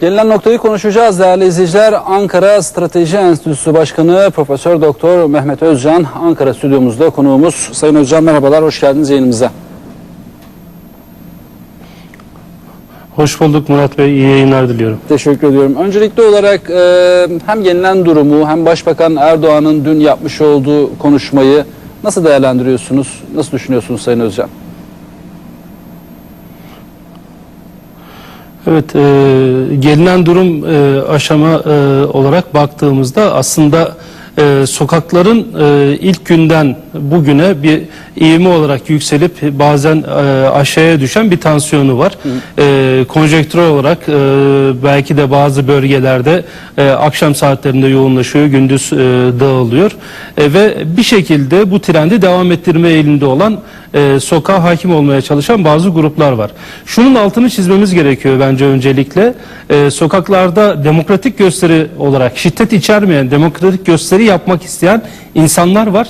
Gelinen noktayı konuşacağız değerli izleyiciler. Ankara Strateji Enstitüsü Başkanı Profesör Doktor Mehmet Özcan Ankara stüdyomuzda konuğumuz. Sayın Özcan merhabalar, hoş geldiniz yayınımıza. Hoş bulduk Murat Bey. İyi yayınlar diliyorum. Teşekkür ediyorum. Öncelikli olarak e, hem gelinen durumu hem Başbakan Erdoğan'ın dün yapmış olduğu konuşmayı nasıl değerlendiriyorsunuz? Nasıl düşünüyorsunuz Sayın Özcan? Evet, e, gelinen durum e, aşama e, olarak baktığımızda aslında e, sokakların e, ilk günden bugüne bir ivme olarak yükselip bazen e, aşağıya düşen bir tansiyonu var. E, konjektürel olarak e, belki de bazı bölgelerde e, akşam saatlerinde yoğunlaşıyor, gündüz e, dağılıyor E, ve bir şekilde bu trendi devam ettirme eğilimde olan e, sokağa hakim olmaya çalışan bazı gruplar var. Şunun altını çizmemiz gerekiyor bence öncelikle. E, sokaklarda demokratik gösteri olarak şiddet içermeyen demokratik gösteri yapmak isteyen insanlar var.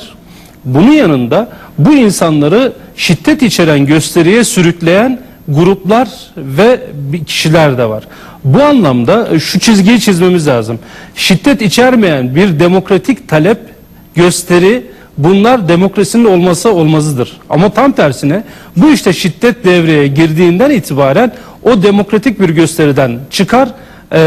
Bunun yanında bu insanları şiddet içeren gösteriye sürükleyen gruplar ve kişiler de var. Bu anlamda e, şu çizgiyi çizmemiz lazım. Şiddet içermeyen bir demokratik talep, gösteri bunlar demokrasinin olması olmazıdır. Ama tam tersine bu işte şiddet devreye girdiğinden itibaren o demokratik bir gösteriden çıkar e,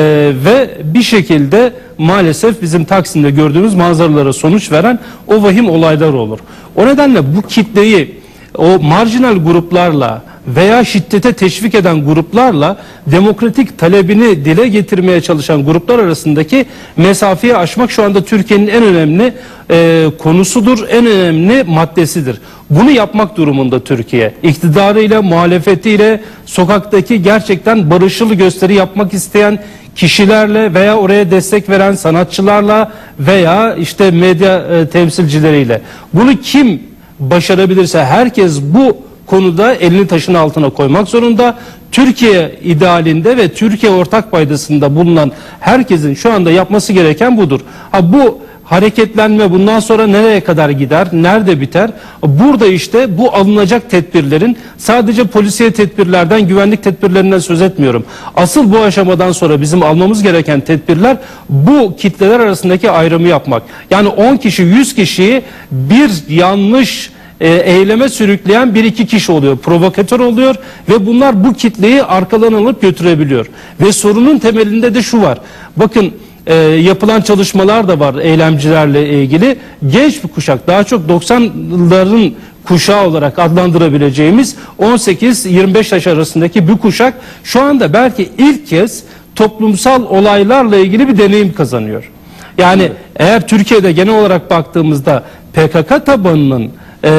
ve bir şekilde maalesef bizim Taksim'de gördüğümüz manzaralara sonuç veren o vahim olaylar olur. O nedenle bu kitleyi o marjinal gruplarla veya şiddete teşvik eden gruplarla demokratik talebini dile getirmeye çalışan gruplar arasındaki mesafeyi aşmak şu anda Türkiye'nin en önemli e, konusudur, en önemli maddesidir. Bunu yapmak durumunda Türkiye. İktidarıyla, muhalefetiyle, sokaktaki gerçekten barışçıl gösteri yapmak isteyen kişilerle veya oraya destek veren sanatçılarla veya işte medya e, temsilcileriyle. Bunu kim başarabilirse herkes bu konuda elini taşın altına koymak zorunda. Türkiye idealinde ve Türkiye ortak paydasında bulunan herkesin şu anda yapması gereken budur. Ha bu hareketlenme bundan sonra nereye kadar gider, nerede biter? Burada işte bu alınacak tedbirlerin sadece polisiye tedbirlerden, güvenlik tedbirlerinden söz etmiyorum. Asıl bu aşamadan sonra bizim almamız gereken tedbirler bu kitleler arasındaki ayrımı yapmak. Yani 10 kişi, 100 kişiyi bir yanlış e, eyleme sürükleyen bir iki kişi oluyor. Provokatör oluyor ve bunlar bu kitleyi arkadan alıp götürebiliyor. Ve sorunun temelinde de şu var. Bakın e, yapılan çalışmalar da var eylemcilerle ilgili. Genç bir kuşak daha çok 90'ların kuşağı olarak adlandırabileceğimiz 18-25 yaş arasındaki bir kuşak şu anda belki ilk kez toplumsal olaylarla ilgili bir deneyim kazanıyor. Yani eğer Türkiye'de genel olarak baktığımızda PKK tabanının e,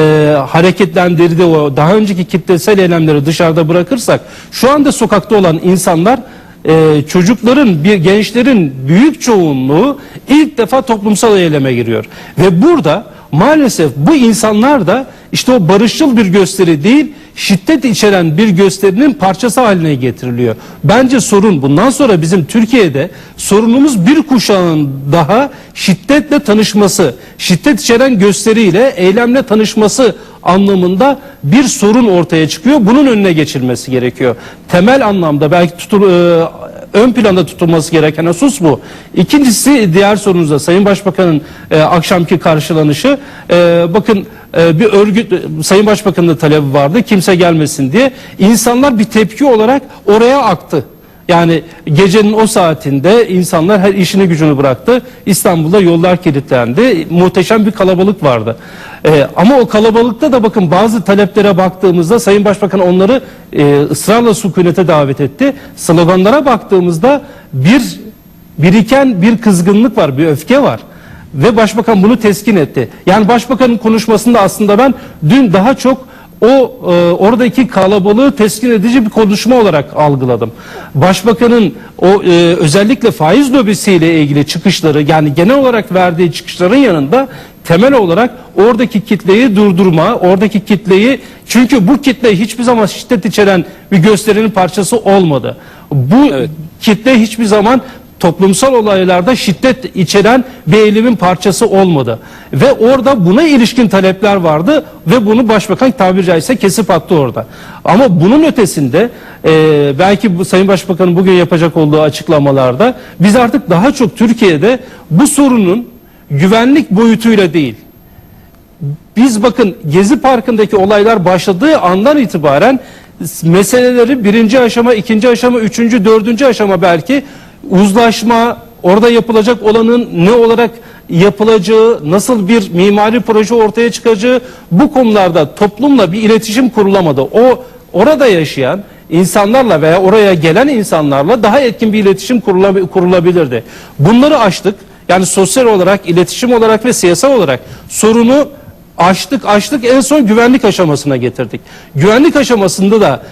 hareketlendirdiği o. Daha önceki kitlesel eylemleri dışarıda bırakırsak şu anda sokakta olan insanlar e, çocukların bir gençlerin büyük çoğunluğu ilk defa toplumsal eyleme giriyor. Ve burada maalesef bu insanlar da işte o barışçıl bir gösteri değil şiddet içeren bir gösterinin parçası haline getiriliyor. Bence sorun bundan sonra bizim Türkiye'de sorunumuz bir kuşağın daha şiddetle tanışması, şiddet içeren gösteriyle, eylemle tanışması anlamında bir sorun ortaya çıkıyor. Bunun önüne geçilmesi gerekiyor. Temel anlamda belki tutul, e, ön planda tutulması gereken husus bu. İkincisi diğer sorunuzda Sayın Başbakan'ın e, akşamki karşılanışı e, bakın e, bir örgüt Sayın Başbakan'ın da talebi vardı kimse gelmesin diye. İnsanlar bir tepki olarak oraya aktı. Yani gecenin o saatinde insanlar her işini gücünü bıraktı. İstanbul'da yollar kilitlendi. Muhteşem bir kalabalık vardı. Ee, ama o kalabalıkta da bakın bazı taleplere baktığımızda Sayın Başbakan onları e, ısrarla sükunete davet etti. Sloganlara baktığımızda bir biriken bir kızgınlık var, bir öfke var. Ve başbakan bunu teskin etti. Yani başbakanın konuşmasında aslında ben dün daha çok o e, oradaki kalabalığı teskin edici bir konuşma olarak algıladım. Başbakanın o e, özellikle faiz lobisiyle ilgili çıkışları yani genel olarak verdiği çıkışların yanında temel olarak oradaki kitleyi durdurma, oradaki kitleyi çünkü bu kitle hiçbir zaman şiddet içeren bir gösterinin parçası olmadı. Bu Evet. kitle hiçbir zaman toplumsal olaylarda şiddet içeren bir eylemin parçası olmadı. Ve orada buna ilişkin talepler vardı ve bunu başbakan tabiri caizse kesip attı orada. Ama bunun ötesinde e, belki bu Sayın Başbakan'ın bugün yapacak olduğu açıklamalarda biz artık daha çok Türkiye'de bu sorunun güvenlik boyutuyla değil biz bakın Gezi Parkı'ndaki olaylar başladığı andan itibaren meseleleri birinci aşama, ikinci aşama, üçüncü, dördüncü aşama belki uzlaşma, orada yapılacak olanın ne olarak yapılacağı, nasıl bir mimari proje ortaya çıkacağı bu konularda toplumla bir iletişim kurulamadı. O orada yaşayan insanlarla veya oraya gelen insanlarla daha etkin bir iletişim kurula- kurulabilirdi. Bunları aştık. Yani sosyal olarak, iletişim olarak ve siyasal olarak sorunu Açtık açtık en son güvenlik aşamasına getirdik. Güvenlik aşamasında da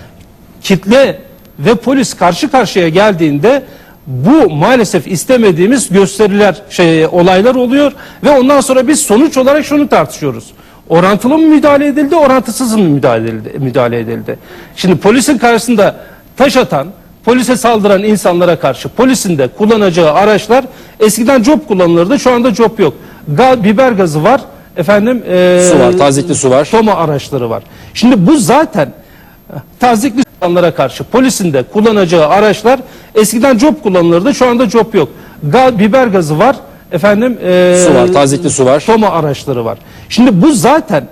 kitle ve polis karşı karşıya geldiğinde bu maalesef istemediğimiz gösteriler şey olaylar oluyor ve ondan sonra biz sonuç olarak şunu tartışıyoruz. Orantılı mı müdahale edildi, orantısız mı müdahale edildi? Müdahale edildi. Şimdi polisin karşısında taş atan, polise saldıran insanlara karşı polisin de kullanacağı araçlar eskiden cop kullanılırdı, şu anda cop yok. Ga, biber gazı var, efendim e, Su var, tazikli su var. Toma araçları var. Şimdi bu zaten tazikli insanlara karşı polisin de kullanacağı araçlar eskiden cop kullanılırdı, şu anda cop yok. Ga, biber gazı var, efendim e, Su var, tazikli su var. Toma araçları var. Şimdi bu zaten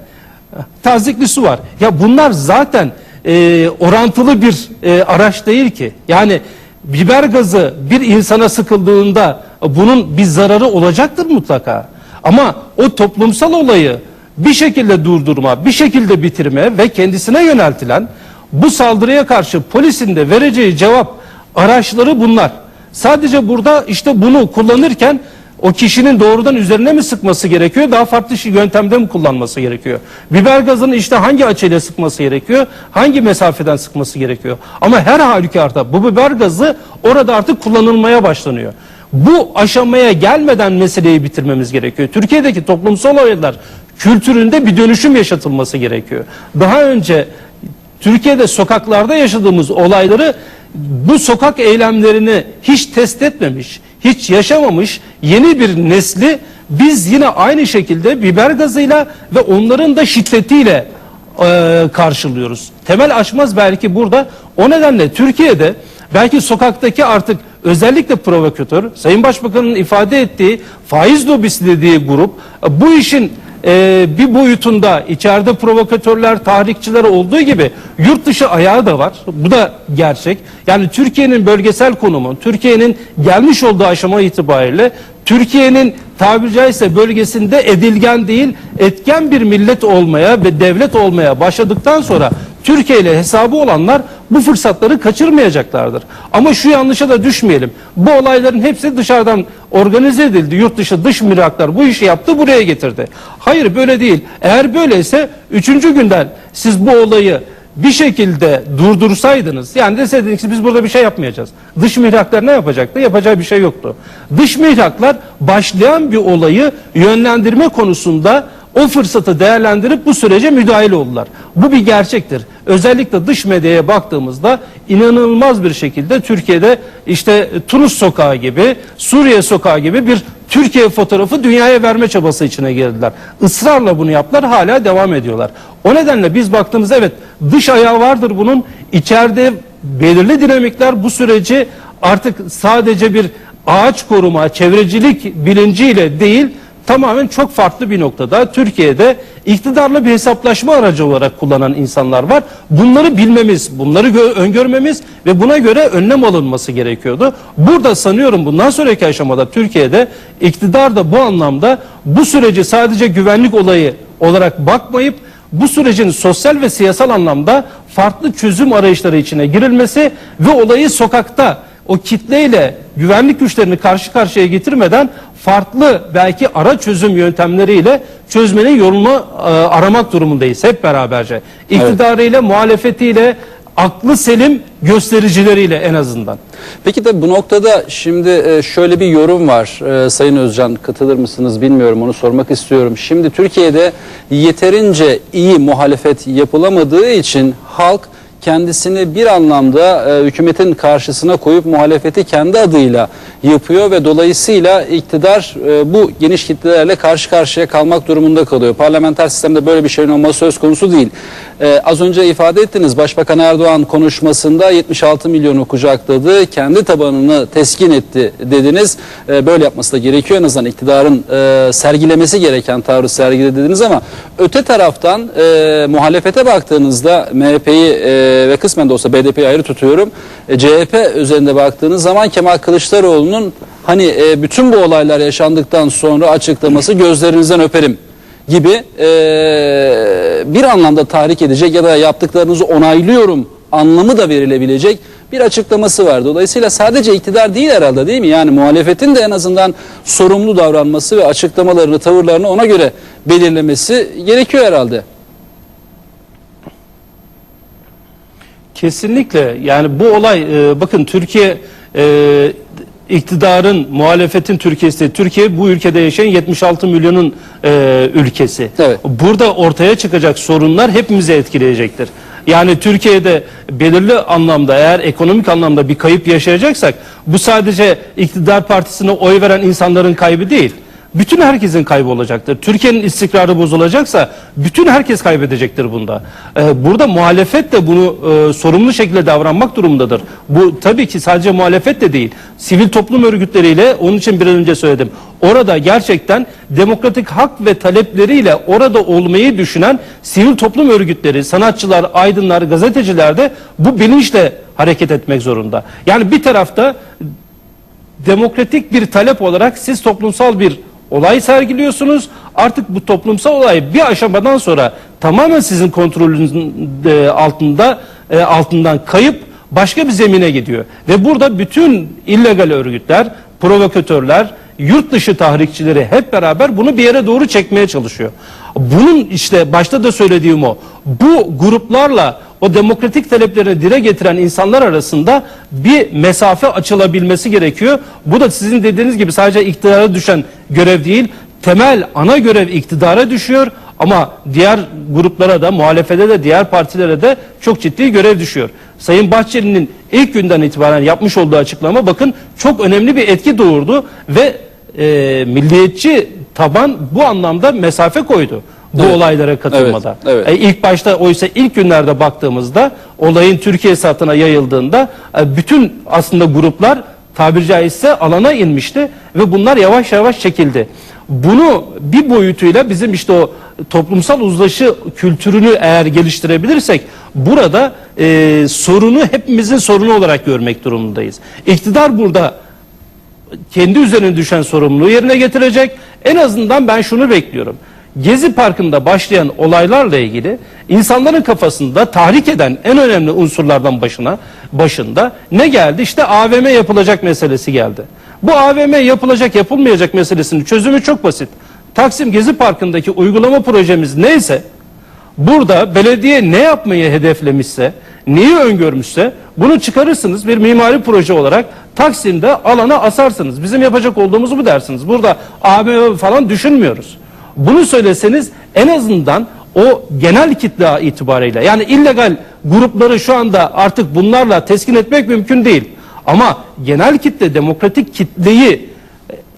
tazikli su var. Ya bunlar zaten e, orantılı bir e, araç değil ki. Yani biber gazı bir insana sıkıldığında bunun bir zararı olacaktır mutlaka. Ama o toplumsal olayı bir şekilde durdurma, bir şekilde bitirme ve kendisine yöneltilen bu saldırıya karşı polisin de vereceği cevap araçları bunlar. Sadece burada işte bunu kullanırken o kişinin doğrudan üzerine mi sıkması gerekiyor? Daha farklı şey, yöntemde mi kullanması gerekiyor? Biber gazını işte hangi açıyla sıkması gerekiyor? Hangi mesafeden sıkması gerekiyor? Ama her halükarda bu biber gazı orada artık kullanılmaya başlanıyor. Bu aşamaya gelmeden meseleyi bitirmemiz gerekiyor. Türkiye'deki toplumsal olaylar kültüründe bir dönüşüm yaşatılması gerekiyor. Daha önce Türkiye'de sokaklarda yaşadığımız olayları bu sokak eylemlerini hiç test etmemiş, hiç yaşamamış yeni bir nesli biz yine aynı şekilde biber gazıyla ve onların da şiddetiyle e, karşılıyoruz. Temel aşmaz belki burada. O nedenle Türkiye'de belki sokaktaki artık özellikle provokatör, Sayın Başbakan'ın ifade ettiği faiz lobisi dediği grup e, bu işin e, bir boyutunda içeride provokatörler, tahrikçiler olduğu gibi yurt dışı ayağı da var. Bu da gerçek. Yani Türkiye'nin bölgesel konumu, Türkiye'nin gelmiş olduğu aşama itibariyle Türkiye'nin tabiri caizse bölgesinde edilgen değil, etken bir millet olmaya ve devlet olmaya başladıktan sonra Türkiye ile hesabı olanlar bu fırsatları kaçırmayacaklardır. Ama şu yanlışa da düşmeyelim. Bu olayların hepsi dışarıdan organize edildi. Yurt dışı dış miraklar bu işi yaptı buraya getirdi. Hayır böyle değil. Eğer böyleyse üçüncü günden siz bu olayı bir şekilde durdursaydınız yani deseydiniz ki biz burada bir şey yapmayacağız. Dış mihraklar ne yapacaktı? Yapacağı bir şey yoktu. Dış mihraklar başlayan bir olayı yönlendirme konusunda o fırsatı değerlendirip bu sürece müdahil oldular. Bu bir gerçektir. Özellikle dış medyaya baktığımızda inanılmaz bir şekilde Türkiye'de işte Tunus sokağı gibi, Suriye sokağı gibi bir Türkiye fotoğrafı dünyaya verme çabası içine girdiler. Israrla bunu yaptılar, hala devam ediyorlar. O nedenle biz baktığımızda evet dış ayağı vardır bunun. İçeride belirli dinamikler bu süreci artık sadece bir ağaç koruma, çevrecilik bilinciyle değil, tamamen çok farklı bir noktada Türkiye'de iktidarla bir hesaplaşma aracı olarak kullanan insanlar var. Bunları bilmemiz, bunları gö- öngörmemiz ve buna göre önlem alınması gerekiyordu. Burada sanıyorum bundan sonraki aşamada Türkiye'de iktidar da bu anlamda bu süreci sadece güvenlik olayı olarak bakmayıp bu sürecin sosyal ve siyasal anlamda farklı çözüm arayışları içine girilmesi ve olayı sokakta o kitleyle güvenlik güçlerini karşı karşıya getirmeden farklı belki ara çözüm yöntemleriyle çözmenin yolunu e, aramak durumundayız hep beraberce. İktidarıyla, muhalefetiyle, aklı selim göstericileriyle en azından. Peki de bu noktada şimdi e, şöyle bir yorum var. E, Sayın Özcan katılır mısınız bilmiyorum onu sormak istiyorum. Şimdi Türkiye'de yeterince iyi muhalefet yapılamadığı için halk kendisini bir anlamda e, hükümetin karşısına koyup muhalefeti kendi adıyla yapıyor ve dolayısıyla iktidar e, bu geniş kitlelerle karşı karşıya kalmak durumunda kalıyor. Parlamenter sistemde böyle bir şeyin olması söz konusu değil. E, az önce ifade ettiniz Başbakan Erdoğan konuşmasında 76 milyonu kucakladı, kendi tabanını teskin etti dediniz. E, böyle yapması da gerekiyor en azından iktidarın e, sergilemesi gereken tavrı sergiledi dediniz ama öte taraftan e, muhalefete baktığınızda MHP'yi e, ve kısmen de olsa BDP'yi ayrı tutuyorum. E, CHP üzerinde baktığınız zaman Kemal Kılıçdaroğlu'nun hani e, bütün bu olaylar yaşandıktan sonra açıklaması gözlerinizden öperim gibi e, bir anlamda tahrik edecek ya da yaptıklarınızı onaylıyorum anlamı da verilebilecek bir açıklaması var. Dolayısıyla sadece iktidar değil herhalde değil mi? Yani muhalefetin de en azından sorumlu davranması ve açıklamalarını, tavırlarını ona göre belirlemesi gerekiyor herhalde. Kesinlikle yani bu olay e, bakın Türkiye e, iktidarın muhalefetin Türkiye'si Türkiye bu ülkede yaşayan 76 milyonun e, ülkesi. Evet. Burada ortaya çıkacak sorunlar hepimizi etkileyecektir. Yani Türkiye'de belirli anlamda eğer ekonomik anlamda bir kayıp yaşayacaksak bu sadece iktidar partisine oy veren insanların kaybı değil. Bütün herkesin kaybı olacaktır. Türkiye'nin istikrarı bozulacaksa bütün herkes kaybedecektir bunda. Ee, burada muhalefet de bunu e, sorumlu şekilde davranmak durumundadır. Bu tabii ki sadece muhalefet de değil. Sivil toplum örgütleriyle onun için bir an önce söyledim. Orada gerçekten demokratik hak ve talepleriyle orada olmayı düşünen sivil toplum örgütleri, sanatçılar, aydınlar, gazeteciler de bu bilinçle hareket etmek zorunda. Yani bir tarafta demokratik bir talep olarak siz toplumsal bir olay sergiliyorsunuz. Artık bu toplumsal olay bir aşamadan sonra tamamen sizin kontrolünüzün e, altında e, altından kayıp başka bir zemine gidiyor. Ve burada bütün illegal örgütler, provokatörler, yurt dışı tahrikçileri hep beraber bunu bir yere doğru çekmeye çalışıyor. Bunun işte başta da söylediğim o. Bu gruplarla o demokratik taleplerini dile getiren insanlar arasında bir mesafe açılabilmesi gerekiyor. Bu da sizin dediğiniz gibi sadece iktidara düşen görev değil, temel ana görev iktidara düşüyor ama diğer gruplara da muhalefete de diğer partilere de çok ciddi görev düşüyor. Sayın Bahçeli'nin ilk günden itibaren yapmış olduğu açıklama bakın çok önemli bir etki doğurdu ve e, milliyetçi taban bu anlamda mesafe koydu bu Evet. olaylara katılmada. Evet, evet. E, ilk başta oysa ilk günlerde baktığımızda olayın Türkiye satına yayıldığında e, bütün aslında gruplar tabiri caizse alana inmişti ve bunlar yavaş yavaş çekildi. Bunu bir boyutuyla bizim işte o toplumsal uzlaşı kültürünü eğer geliştirebilirsek burada e, sorunu hepimizin sorunu olarak görmek durumundayız. İktidar burada kendi üzerine düşen sorumluluğu yerine getirecek. En azından ben şunu bekliyorum. Gezi Parkı'nda başlayan olaylarla ilgili insanların kafasında tahrik eden en önemli unsurlardan başına başında ne geldi? İşte AVM yapılacak meselesi geldi. Bu AVM yapılacak yapılmayacak meselesinin çözümü çok basit. Taksim Gezi Parkı'ndaki uygulama projemiz neyse Burada belediye ne yapmayı hedeflemişse, neyi öngörmüşse bunu çıkarırsınız bir mimari proje olarak Taksim'de alana asarsınız. Bizim yapacak olduğumuz bu dersiniz. Burada ABM falan düşünmüyoruz. Bunu söyleseniz en azından o genel kitle itibariyle yani illegal grupları şu anda artık bunlarla teskin etmek mümkün değil. Ama genel kitle demokratik kitleyi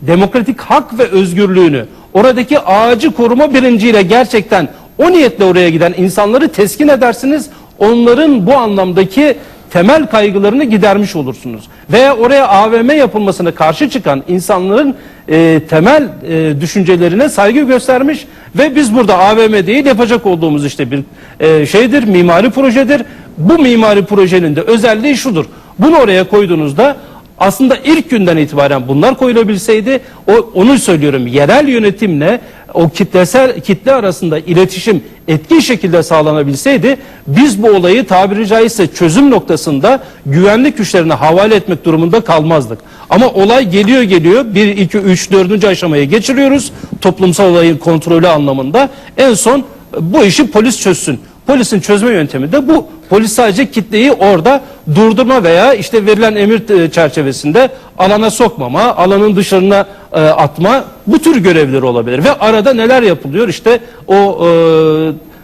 demokratik hak ve özgürlüğünü oradaki ağacı koruma bilinciyle gerçekten o niyetle oraya giden insanları teskin edersiniz. Onların bu anlamdaki temel kaygılarını gidermiş olursunuz. Veya oraya AVM yapılmasına karşı çıkan insanların e, temel e, düşüncelerine saygı göstermiş ve biz burada AVM değil yapacak olduğumuz işte bir e, şeydir, mimari projedir. Bu mimari projenin de özelliği şudur. Bunu oraya koyduğunuzda aslında ilk günden itibaren bunlar koyulabilseydi o onu söylüyorum yerel yönetimle o kitlesel kitle arasında iletişim etkin şekilde sağlanabilseydi biz bu olayı tabiri caizse çözüm noktasında güvenlik güçlerine havale etmek durumunda kalmazdık. Ama olay geliyor geliyor 1 2 3 4. aşamaya geçiriyoruz. Toplumsal olayın kontrolü anlamında en son bu işi polis çözsün. Polisin çözme yöntemi de bu. Polis sadece kitleyi orada durdurma veya işte verilen emir e, çerçevesinde alana sokmama, alanın dışarına e, atma bu tür görevleri olabilir. Ve arada neler yapılıyor? İşte o e,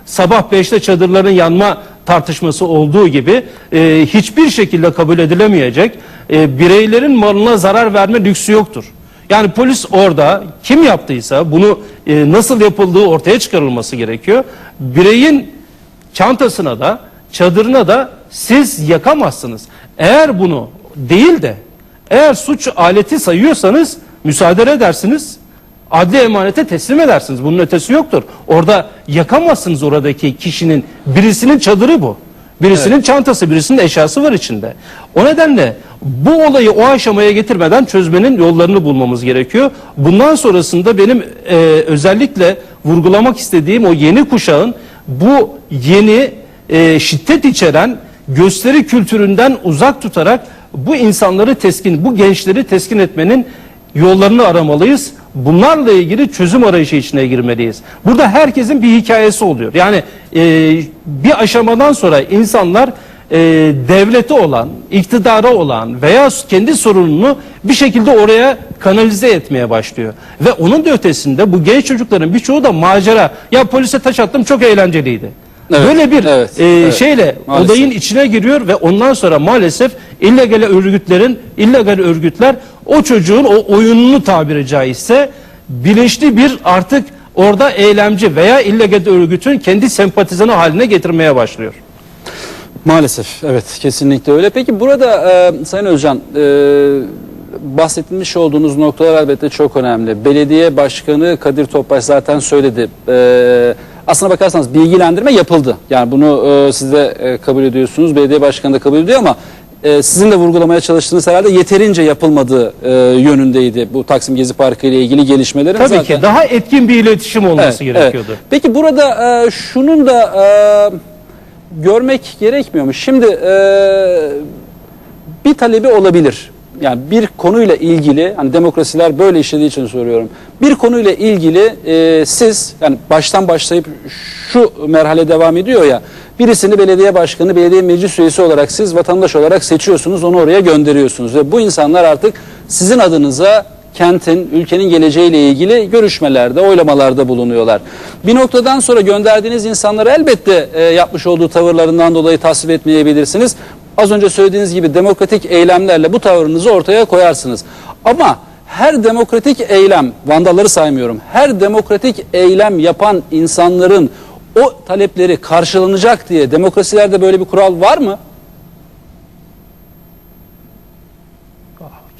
sabah 5'te çadırların yanma tartışması olduğu gibi e, hiçbir şekilde kabul edilemeyecek e, bireylerin malına zarar verme lüksü yoktur. Yani polis orada kim yaptıysa bunu e, nasıl yapıldığı ortaya çıkarılması gerekiyor. Bireyin çantasına da çadırına da siz yakamazsınız. Eğer bunu değil de eğer suç aleti sayıyorsanız müsaade edersiniz. Adli emanete teslim edersiniz. Bunun ötesi yoktur. Orada yakamazsınız oradaki kişinin birisinin çadırı bu. Birisinin çantası, birisinin eşyası var içinde. O nedenle bu olayı o aşamaya getirmeden çözmenin yollarını bulmamız gerekiyor. Bundan sonrasında benim e, özellikle vurgulamak istediğim o yeni kuşağın bu yeni e, şiddet içeren gösteri kültüründen uzak tutarak bu insanları teskin, bu gençleri teskin etmenin yollarını aramalıyız. Bunlarla ilgili çözüm arayışı içine girmeliyiz. Burada herkesin bir hikayesi oluyor. Yani e, bir aşamadan sonra insanlar e, devleti olan, iktidarı olan veya kendi sorununu bir şekilde oraya kanalize etmeye başlıyor. Ve onun da ötesinde bu genç çocukların birçoğu da macera. Ya polise taş attım çok eğlenceliydi. Evet, Böyle bir evet, e, evet. şeyle Maalesef. olayın içine giriyor ve ondan sonra maalesef illegal örgütlerin, illegal örgütler o çocuğun o oyununu tabiri caizse bilinçli bir artık orada eylemci veya illegal örgütün kendi sempatizanı haline getirmeye başlıyor. Maalesef evet kesinlikle öyle. Peki burada e, Sayın Özcan e, bahsetmiş olduğunuz noktalar elbette çok önemli. Belediye Başkanı Kadir Topbaş zaten söyledi. E, aslına bakarsanız bilgilendirme yapıldı. Yani bunu e, siz de e, kabul ediyorsunuz. Belediye Başkanı da kabul ediyor ama e, sizin de vurgulamaya çalıştığınız herhalde yeterince yapılmadığı e, yönündeydi bu Taksim Gezi Parkı ile ilgili gelişmelerin Tabii zaten. ki daha etkin bir iletişim olması Evet, gerekiyordu. evet. Peki burada e, şunun da e, görmek gerekmiyor mu? Şimdi e, bir talebi olabilir. Yani bir konuyla ilgili, hani demokrasiler böyle işlediği için soruyorum. Bir konuyla ilgili e, siz, yani baştan başlayıp şu merhale devam ediyor ya, birisini belediye başkanı, belediye meclis üyesi olarak siz vatandaş olarak seçiyorsunuz, onu oraya gönderiyorsunuz. Ve bu insanlar artık sizin adınıza kentin, ülkenin geleceğiyle ilgili görüşmelerde, oylamalarda bulunuyorlar. Bir noktadan sonra gönderdiğiniz insanları elbette e, yapmış olduğu tavırlarından dolayı tasvip etmeyebilirsiniz. Az önce söylediğiniz gibi demokratik eylemlerle bu tavrınızı ortaya koyarsınız. Ama her demokratik eylem, vandalları saymıyorum, her demokratik eylem yapan insanların o talepleri karşılanacak diye demokrasilerde böyle bir kural var mı?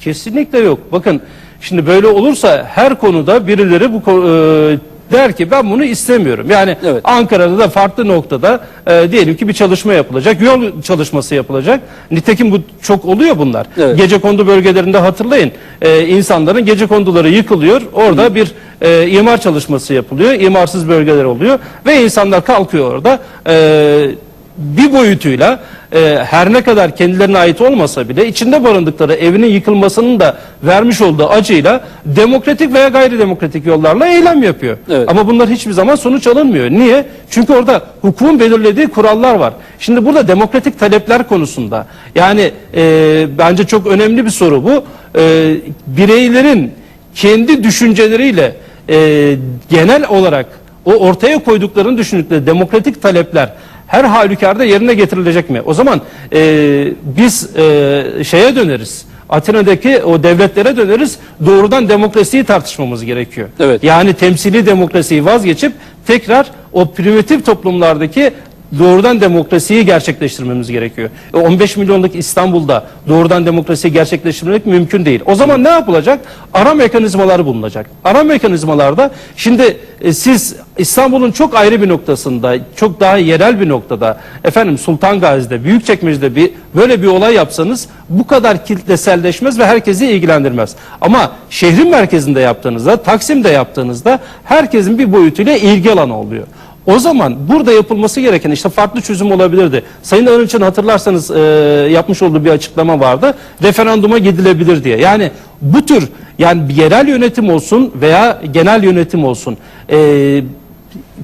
Kesinlikle yok. Bakın şimdi böyle olursa her konuda birileri bu e, der ki ben bunu istemiyorum. Yani Evet. Ankara'da da farklı noktada e, diyelim ki bir çalışma yapılacak. Yol çalışması yapılacak. Nitekim bu çok oluyor bunlar. Evet. Gece kondu bölgelerinde hatırlayın. E, insanların gece konduları yıkılıyor. Orada bir e, imar çalışması yapılıyor. İmarsız bölgeler oluyor ve insanlar kalkıyor orada. E, bir boyutuyla e, her ne kadar kendilerine ait olmasa bile içinde barındıkları evinin yıkılmasının da vermiş olduğu acıyla demokratik veya gayri demokratik yollarla eylem yapıyor. Evet. Ama bunlar hiçbir zaman sonuç alınmıyor. Niye? Çünkü orada hukukun belirlediği kurallar var. Şimdi burada demokratik talepler konusunda yani e, bence çok önemli bir soru bu. E, bireylerin kendi düşünceleriyle e, genel olarak o ortaya koyduklarını düşündükleri demokratik talepler her halükarda yerine getirilecek mi? O zaman e, biz e, şeye döneriz. Atina'daki o devletlere döneriz. Doğrudan demokrasiyi tartışmamız gerekiyor. Evet. Yani temsili demokrasiyi vazgeçip tekrar o primitif toplumlardaki doğrudan demokrasiyi gerçekleştirmemiz gerekiyor. E, 15 milyonluk İstanbul'da doğrudan demokrasiyi gerçekleştirmek mümkün değil. O zaman ne yapılacak? Ara mekanizmalar bulunacak. Ara mekanizmalarda şimdi e, siz İstanbul'un çok ayrı bir noktasında, çok daha yerel bir noktada, efendim Sultan Gazi'de, Büyükçekmece'de bir böyle bir olay yapsanız bu kadar kitleselleşmez ve herkesi ilgilendirmez. Ama şehrin merkezinde yaptığınızda, Taksim'de yaptığınızda herkesin bir boyutuyla ilgi alanı oluyor. O zaman burada yapılması gereken işte farklı çözüm olabilirdi. Sayın Arınç'ın hatırlarsanız e, yapmış olduğu bir açıklama vardı. Referanduma gidilebilir diye. Yani bu tür yani yerel yönetim olsun veya genel yönetim olsun e,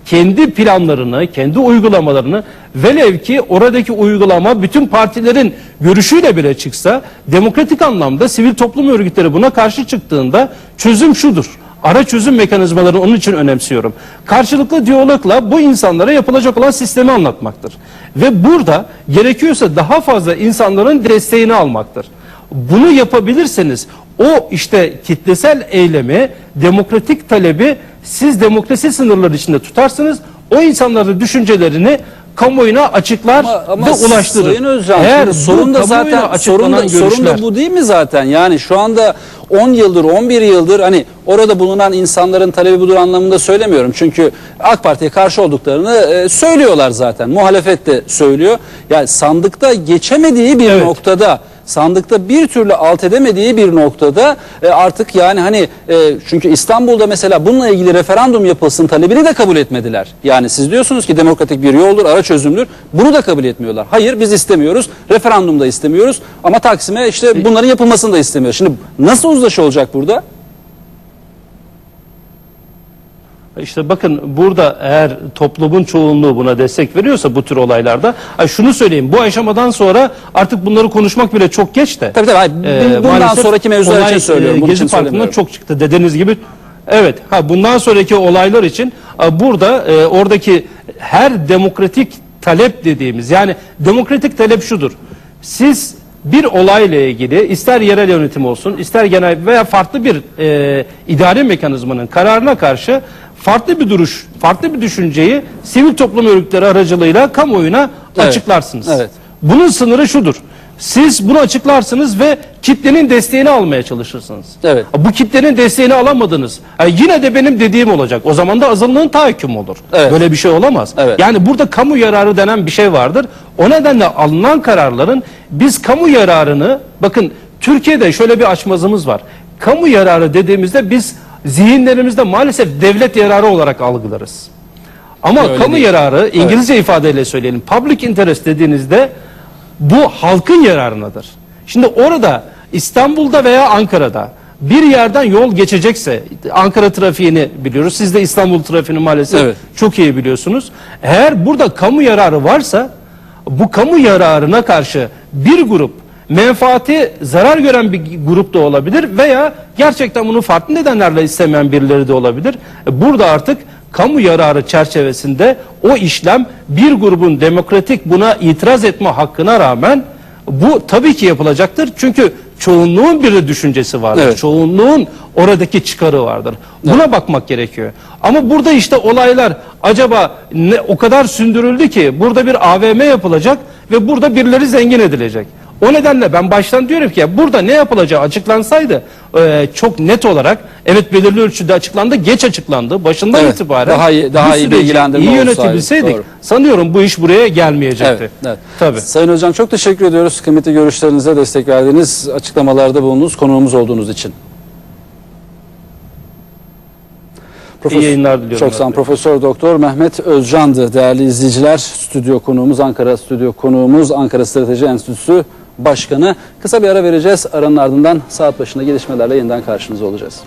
kendi planlarını, kendi uygulamalarını velev ki oradaki uygulama bütün partilerin görüşüyle bile çıksa demokratik anlamda sivil toplum örgütleri buna karşı çıktığında çözüm şudur. Ara çözüm mekanizmalarını onun için önemsiyorum. Karşılıklı diyalogla bu insanlara yapılacak olan sistemi anlatmaktır. Ve burada gerekiyorsa daha fazla insanların desteğini almaktır. Bunu yapabilirseniz o işte kitlesel eylemi, demokratik talebi siz demokrasi sınırları içinde tutarsınız. O insanların düşüncelerini kamuoyuna açıklar Ama, ama ve ulaştırır. Sayın Özcan Eğer sorun da zaten sorun da, sorun görüşler- da bu değil mi zaten? Yani şu anda 10 yıldır 11 yıldır hani orada bulunan insanların talebi budur anlamında söylemiyorum. Çünkü AK Parti'ye karşı olduklarını e, söylüyorlar zaten. Muhalefet de söylüyor. Yani sandıkta geçemediği bir Evet. noktada sandıkta bir türlü alt edemediği bir noktada e, artık yani hani e, çünkü İstanbul'da mesela bununla ilgili referandum yapılsın talebini de kabul etmediler. Yani siz diyorsunuz ki demokratik bir yoldur, ara çözümdür. Bunu da kabul etmiyorlar. Hayır biz istemiyoruz. Referandum da istemiyoruz. Ama Taksim'e işte bunların yapılmasını da istemiyoruz. Şimdi nasıl uzlaşı olacak burada? İşte bakın burada eğer toplumun çoğunluğu buna destek veriyorsa bu tür olaylarda ay şunu söyleyeyim bu aşamadan sonra artık bunları konuşmak bile çok geç de. Tabii tabii. Hayır, Ee, bundan sonraki mevzular için söylüyorum. e, Bunun için Gezi Parkı'ndan çok çıktı dediğiniz gibi. Evet. Ha bundan sonraki olaylar için e, burada e, oradaki her demokratik talep dediğimiz yani demokratik talep şudur. Siz bir olayla ilgili ister yerel yönetim olsun ister genel veya farklı bir e, idari mekanizmanın kararına karşı farklı bir duruş, farklı bir düşünceyi sivil toplum örgütleri aracılığıyla kamuoyuna Evet, açıklarsınız. evet. Bunun sınırı şudur. Siz bunu açıklarsınız ve kitlenin desteğini almaya çalışırsınız. Evet. Bu kitlenin desteğini alamadınız. Ha, yine de benim dediğim olacak. O zaman da azınlığın tahakkümü olur. Evet. Böyle bir şey olamaz. Evet. Yani burada kamu yararı denen bir şey vardır. O nedenle alınan kararların biz kamu yararını bakın Türkiye'de şöyle bir açmazımız var. Kamu yararı dediğimizde biz zihinlerimizde maalesef devlet yararı olarak algılarız. Ama Öyle kamu değil. yararı İngilizce ifadeyle söyleyelim. Public interest dediğinizde bu halkın yararınadır. Şimdi orada İstanbul'da veya Ankara'da bir yerden yol geçecekse Ankara trafiğini biliyoruz. Siz de İstanbul trafiğini maalesef Evet. çok iyi biliyorsunuz. Eğer burada kamu yararı varsa bu kamu yararına karşı bir grup menfaati zarar gören bir grup da olabilir veya gerçekten bunu farklı nedenlerle istemeyen birileri de olabilir. E, Burada artık kamu yararı çerçevesinde o işlem bir grubun demokratik buna itiraz etme hakkına rağmen bu tabii ki yapılacaktır. Çünkü çoğunluğun bir düşüncesi vardır. Evet. Çoğunluğun oradaki çıkarı vardır. Buna bakmak gerekiyor. Ama burada işte olaylar acaba ne, o kadar sündürüldü ki burada bir AVM yapılacak ve burada birileri zengin edilecek. O nedenle ben baştan diyorum ki ya burada ne yapılacağı açıklansaydı e, çok net olarak evet belirli ölçüde açıklandı, geç açıklandı. Başından Evet, itibaren daha iyi- daha iyi bilgilendirme iyi olsaydı, yönetebilseydik doğru. sanıyorum bu iş buraya gelmeyecekti. Evet, evet. Tabii. Sayın Hocam çok teşekkür ediyoruz. Kıymetli görüşlerinize destek verdiğiniz açıklamalarda bulundunuz. Konuğumuz olduğunuz için. İyi yayınlar diliyorum. Çok sağ olun. Profesör Doktor Mehmet Özcan'dı değerli izleyiciler. Stüdyo konuğumuz, Ankara stüdyo konuğumuz, Ankara Strateji Enstitüsü Başkanı. Kısa bir ara vereceğiz. Aranın ardından saat başında gelişmelerle yeniden karşınızda olacağız.